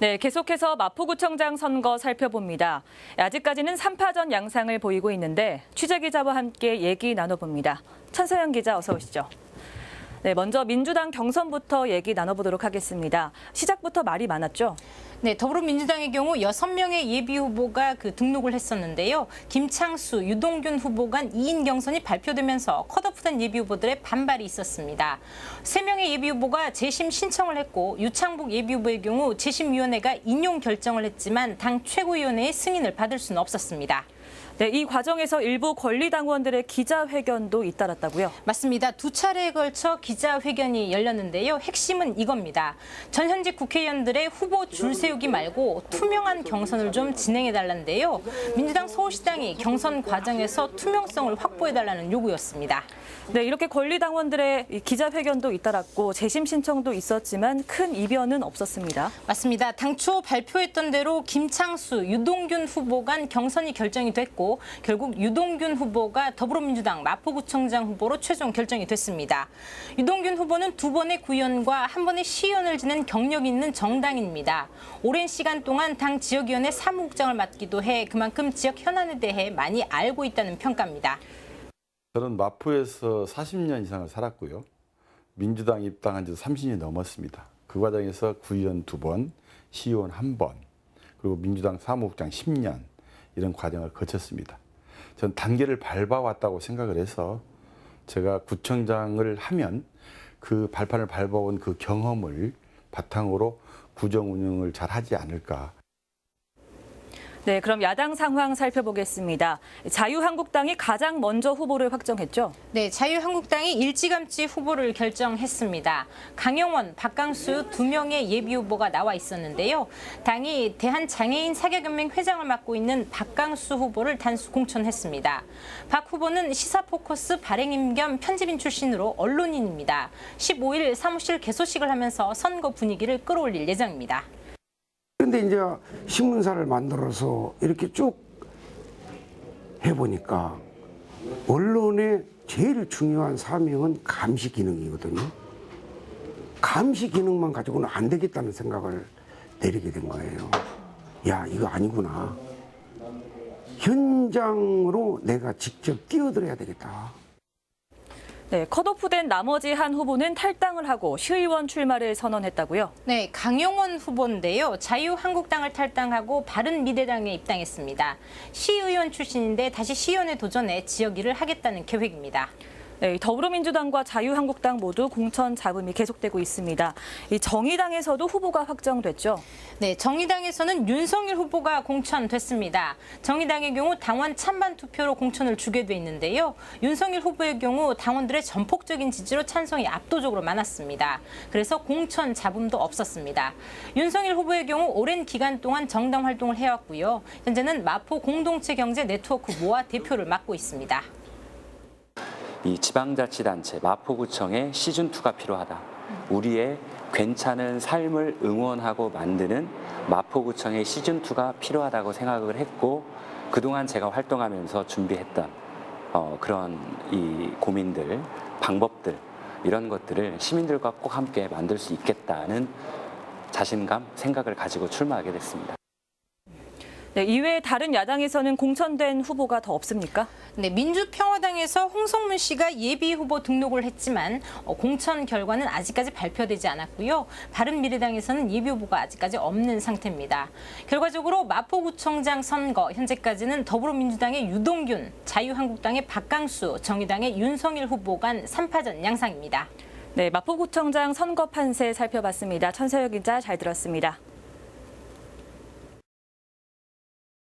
네, 계속해서 마포구청장 선거 살펴봅니다. 아직까지는 3파전 양상을 보이고 있는데 취재 기자와 함께 얘기 나눠봅니다. 천서영 기자 어서 오시죠. 네, 먼저 민주당 경선부터 얘기 나눠보도록 하겠습니다. 시작부터 말이 많았죠? 네, 더불어민주당의 경우 6명의 예비 후보가 그 등록을 했었는데요. 김창수, 유동균 후보 간 2인 경선이 발표되면서 컷오프된 예비 후보들의 반발이 있었습니다. 3명의 예비 후보가 재심 신청을 했고 유창복 예비 후보의 경우 재심위원회가 인용 결정을 했지만 당 최고위원회의 승인을 받을 수는 없었습니다. 네, 이 과정에서 일부 권리당원들의 기자회견도 잇따랐다고요? 맞습니다. 두 차례에 걸쳐 기자회견이 열렸는데요. 핵심은 이겁니다. 전 현직 국회의원들의 후보 줄 세우기 말고 투명한 경선을 좀 진행해달라는데요. 민주당 서울시당이 경선 과정에서 투명성을 확보해달라는 요구였습니다. 네, 이렇게 권리당원들의 이 기자회견도 잇따랐고 재심 신청도 있었지만 큰 이변은 없었습니다. 맞습니다. 당초 발표했던 대로 김창수, 유동균 후보 간 경선이 결정이 됐고 결국 유동균 후보가 더불어민주당 마포구청장 후보로 최종 결정이 됐습니다. 유동균 후보는 두 번의 구의원과 한 번의 시의원을 지낸 경력이 있는 정당인입니다. 오랜 시간 동안 당 지역위원회 사무국장을 맡기도 해 그만큼 지역 현안에 대해 많이 알고 있다는 평가입니다. 저는 마포에서 40년 이상을 살았고요. 민주당 입당한 지 30년이 넘었습니다. 그 과정에서 구의원 두 번, 시의원 한 번, 그리고 민주당 사무국장 10년 이런 과정을 거쳤습니다. 전 단계를 밟아왔다고 생각을 해서 제가 구청장을 하면 그 발판을 밟아온 그 경험을 바탕으로 구정 운영을 잘 하지 않을까 네, 그럼 야당 상황 살펴보겠습니다. 자유한국당이 가장 먼저 후보를 확정했죠? 네, 자유한국당이 일찌감치 후보를 결정했습니다. 강영원, 박강수 두 명의 예비 후보가 나와 있었는데요. 당이 대한장애인 사격연맹 회장을 맡고 있는 박강수 후보를 단수 공천했습니다. 박 후보는 시사 포커스 발행인 겸 편집인 출신으로 언론인입니다. 15일 사무실 개소식을 하면서 선거 분위기를 끌어올릴 예정입니다. 근데 이제 신문사를 만들어서 이렇게 쭉 해보니까 언론의 제일 중요한 사명은 감시 기능이거든요. 감시 기능만 가지고는 안 되겠다는 생각을 내리게 된 거예요. 야, 이거 아니구나. 현장으로 내가 직접 뛰어들어야 되겠다. 네, 컷오프된 나머지 한 후보는 탈당을 하고 시의원 출마를 선언했다고요? 네, 강용원 후보인데요. 자유한국당을 탈당하고 바른미래당에 입당했습니다. 시의원 출신인데 다시 시의원에 도전해 지역 일을 하겠다는 계획입니다. 네, 더불어민주당과 자유한국당 모두 공천 잡음이 계속되고 있습니다. 이 정의당에서도 후보가 확정됐죠. 네, 정의당에서는 윤석열 후보가 공천됐습니다. 정의당의 경우 당원 찬반 투표로 공천을 주게 돼 있는데요. 윤석열 후보의 경우 당원들의 전폭적인 지지로 찬성이 압도적으로 많았습니다. 그래서 공천 잡음도 없었습니다. 윤석열 후보의 경우 오랜 기간 동안 정당 활동을 해왔고요. 현재는 마포 공동체 경제 네트워크 모아 대표를 맡고 있습니다. 이 지방자치단체 마포구청의 시즌2가 필요하다. 우리의 괜찮은 삶을 응원하고 만드는 마포구청의 시즌2가 필요하다고 생각을 했고 그동안 제가 활동하면서 준비했던 어, 그런 이 고민들, 방법들 이런 것들을 시민들과 꼭 함께 만들 수 있겠다는 자신감, 생각을 가지고 출마하게 됐습니다. 네, 이외에 다른 야당에서는 공천된 후보가 더 없습니까? 네, 민주평화당에서 홍성문 씨가 예비 후보 등록을 했지만 어, 공천 결과는 아직까지 발표되지 않았고요. 바른미래당에서는 예비 후보가 아직까지 없는 상태입니다. 결과적으로 마포구청장 선거 현재까지는 더불어민주당의 유동균, 자유한국당의 박강수, 정의당의 윤석일 후보 간 3파전 양상입니다. 네, 마포구청장 선거 판세 살펴봤습니다. 천서영 기자 잘 들었습니다.